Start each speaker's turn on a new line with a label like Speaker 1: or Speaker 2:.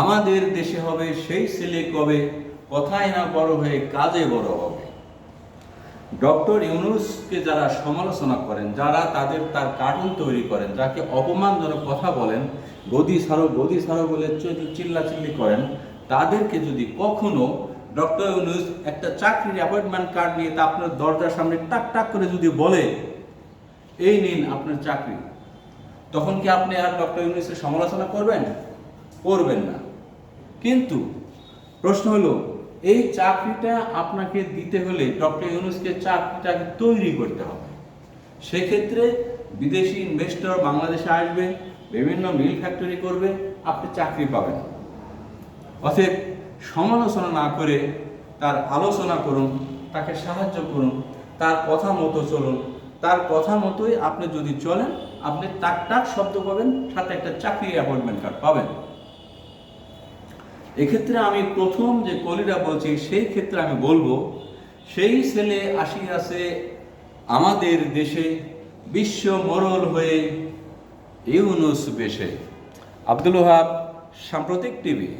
Speaker 1: আমাদের দেশে হবে সেই ছেলে কবে? কথায় না বড় হয়ে কাজে বড় হবে। ডক্টর ইউনুসকে যারা সমালোচনা করেন, যারা তাদের তার কার্টুন তৈরি করেন, যাকে অপমানজনক কথা বলেন, গদি সারো, গদি ছাড়ো বলে চিল্লাচিল্লি করেন, তাদেরকে যদি কখনো ডক্টর ইউনুস একটা চাকরির অ্যাপয়েন্টমেন্ট কার্ড নিয়ে তা আপনার দরজার সামনে টাক টাক করে যদি বলে, এই নিন আপনার চাকরি, তখন কি আপনি আর ডক্টর ইউনুসের সমালোচনা করবেন? করবেন না। কিন্তু প্রশ্ন হলো, এই চাকরিটা আপনাকে দিতে হলে ডক্টর ইউনুসকে চাকরিটাকে তৈরি করতে হবে। সেক্ষেত্রে বিদেশি ইনভেস্টর বাংলাদেশে আসবে, বিভিন্ন মিল ফ্যাক্টরি করবে, আপনি চাকরি পাবেন। অতএব সমালোচনা না করে তার আলোচনা করুন, তাকে সাহায্য করুন, তার কথা মতো চলুন। তার কথা মতোই আপনি যদি চলেন, আপনি টাক টাক শব্দ পাবেন, সাথে একটা চাকরি অ্যাপয়েন্টমেন্ট কার্ড পাবেন। এক্ষেত্রে আমি প্রথম যে কলিটা বলছি, সেই ক্ষেত্রে আমি বলব, সেই ছেলে আসিয়াছে আমাদের দেশে, বিশ্ব মরল হয়ে ইউনুস বেশে। আব্দুল ওহাব, সাম্প্রতিক টিভি।